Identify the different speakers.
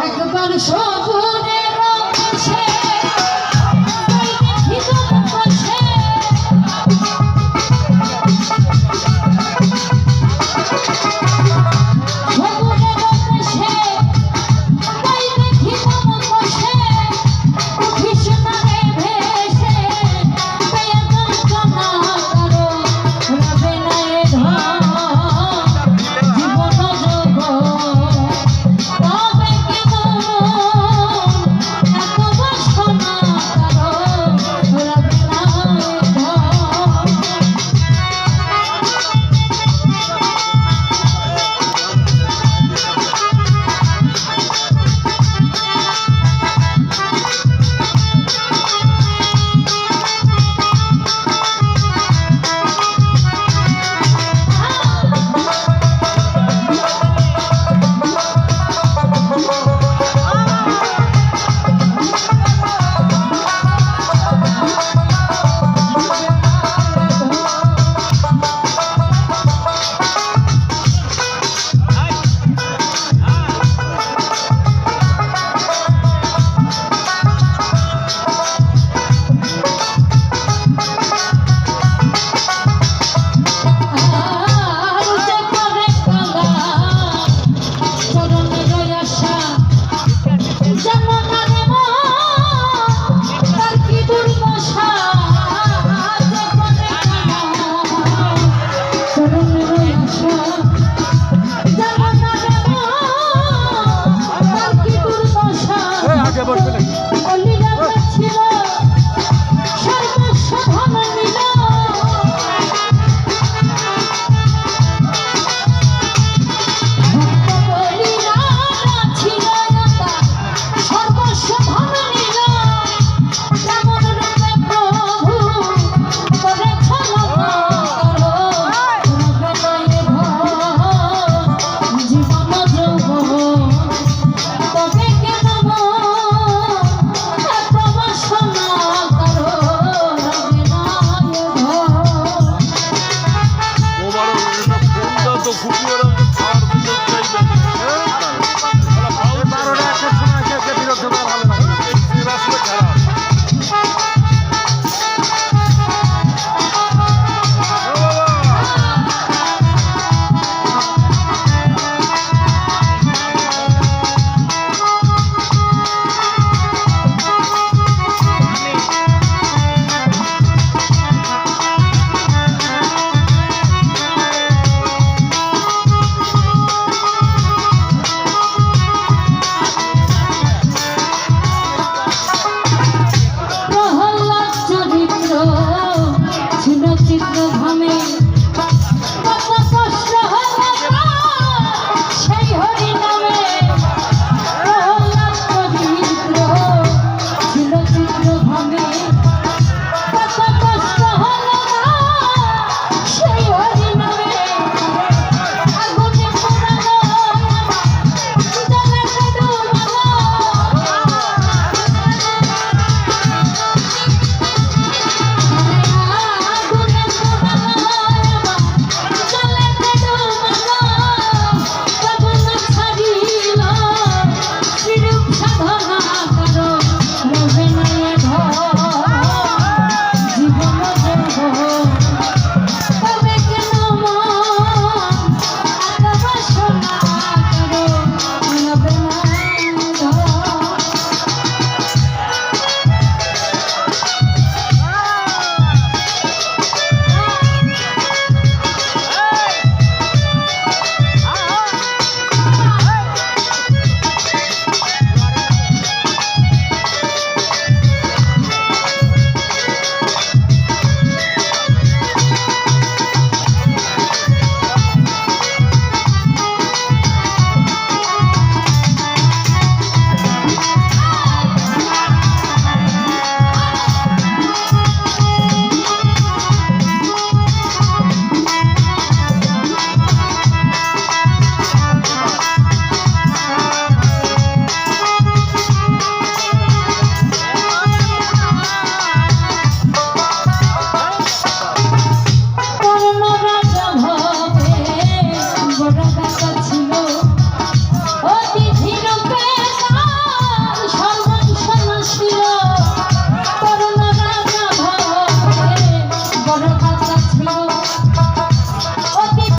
Speaker 1: একবার সবুরে হাজিয়া বসবে নাকি?
Speaker 2: ঘুমিয়ে আর দিতে চাইবে না